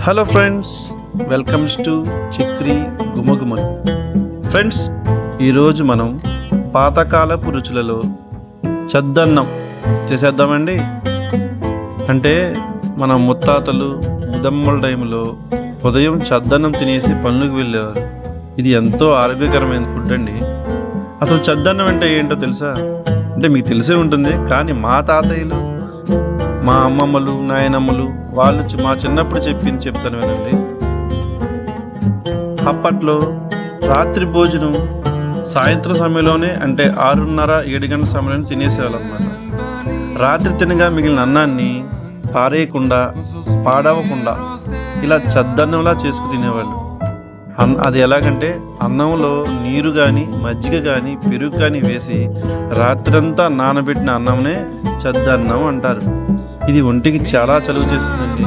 Hello friends welcomes to చిక్రీ గుమగుమలు friends ఈరోజు మనం పాతకాలపు రుచులలో చద్దన్నం చేసేద్దామండి. అంటే మన ముత్తాతలు ముదమ్మల టైంలో ఉదయం చద్దన్నం తినేసి పనులకు వెళ్ళేవారు. ఇది ఎంతో ఆరోగ్యకరమైన ఫుడ్ అండి. అసలు చద్దన్నం అంటే ఏంటో తెలుసా? అంటే మీకు తెలిసే ఉంటుంది కానీ మా తాతయ్యలు మా అమ్మమ్మలు నాయనమ్మలు వాళ్ళు మా చిన్నప్పుడు చెప్పింది చెప్తాను వినండి. అప్పట్లో రాత్రి భోజనం సాయంత్రం సమయంలోనే అంటే ఆరున్నర ఏడు గంటల సమయంలో తినేసేవాళ్ళు రాత్రి తినగా మిగిలిన అన్నాన్ని పారేయకుండా పాడవకుండా ఇలా చద్దన్నంలా చేసుకు తినేవాళ్ళు. అన్ అది ఎలాగంటే అన్నంలో నీరు కానీ మజ్జిగ కానీ పెరుగు కానీ వేసి రాత్రంతా నానబెట్టిన అన్నంనే చద్దన్నం అంటారు. ఇది ఒంటికి చాలా చలువ చేస్తుందండి.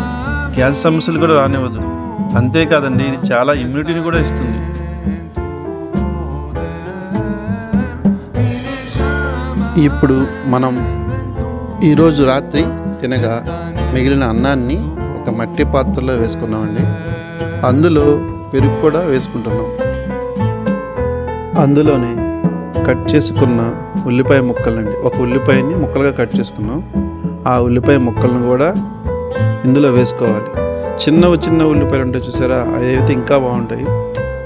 గ్యాస్ సమస్యలు కూడా రానివ్వదు. అంతేకాదండి ఇది చాలా ఇమ్యూనిటీని కూడా ఇస్తుంది. ఇప్పుడు మనం ఈరోజు రాత్రి తినగా మిగిలిన అన్నాన్ని ఒక మట్టి పాత్రలో వేసుకున్నామండి. అందులో పెరుగు కూడా వేసుకుంటున్నాం. అందులోనే కట్ చేసుకున్న ఉల్లిపాయ ముక్కలండి. ఒక ఉల్లిపాయని ముక్కలుగా కట్ చేసుకున్నాం. ఆ ఉల్లిపాయ ముక్కలను కూడా ఇందులో వేసుకోవాలి. చిన్నవి చిన్న ఉల్లిపాయలు ఉంటాయి చూసారా? అవి అయితే ఇంకా బాగుంటాయి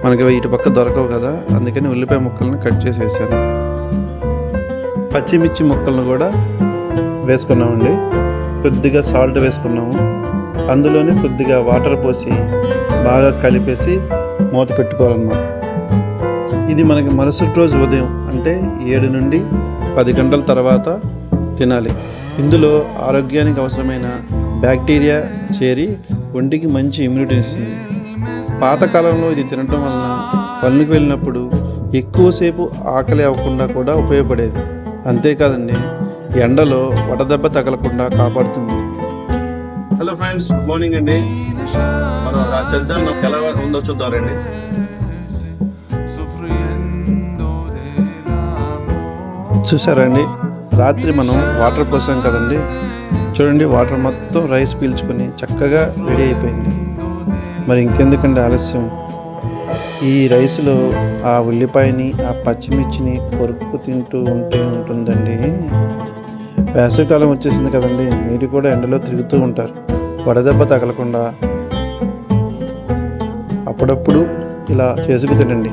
మనకి ఇటు పక్క దొరకవు కదా. అందుకని ఉల్లిపాయ ముక్కలను కట్ చేసి వేసాను. పచ్చిమిర్చి ముక్కలను కూడా వేసుకున్నామండి. కొద్దిగా సాల్ట్ వేసుకున్నాము. అందులోనే కొద్దిగా వాటర్ పోసి బాగా కలిపేసి మూత పెట్టుకోవాలన్నమాట. ఇది మనకి మరుసటి రోజు ఉదయం అంటే ఏడు నుండి పది గంటల తర్వాత తినాలి. ఇందులో ఆరోగ్యానికి అవసరమైన బ్యాక్టీరియా చేరి ఒంటికి మంచి ఇమ్యూనిటీ ఇస్తుంది. పాతకాలంలో ఇది తినడం వలన పనులకు వెళ్ళినప్పుడు ఎక్కువసేపు ఆకలి అవ్వకుండా కూడా ఉపయోగపడేది. అంతేకాదండి ఎండలో వడదెబ్బ తగలకుండా కాపాడుతుంది. హలో ఫ్రెండ్స్ గుడ్ మార్నింగ్ అండి. మనం చేద్దాం. ఎలా ఉందో చూద్దామండి చూసారండి రాత్రి మనం వాటర్ పోసాం కదండి. చూడండి వాటర్ మొత్తం రైస్ పీల్చుకొని చక్కగా రెడీ అయిపోయింది. మరి ఇంకెందుకండి ఆలస్యం? ఈ రైస్లో ఆ ఉల్లిపాయని ఆ పచ్చిమిర్చిని కొరుకు తింటూ ఉంటే ఉంటుందండి. వేసవికాలం వచ్చేసింది కదండి. మీరు కూడా ఎండలో తిరుగుతూ ఉంటారు. వడదెబ్బ తగలకుండా అప్పుడప్పుడు ఇలా చేసుకు తినండి.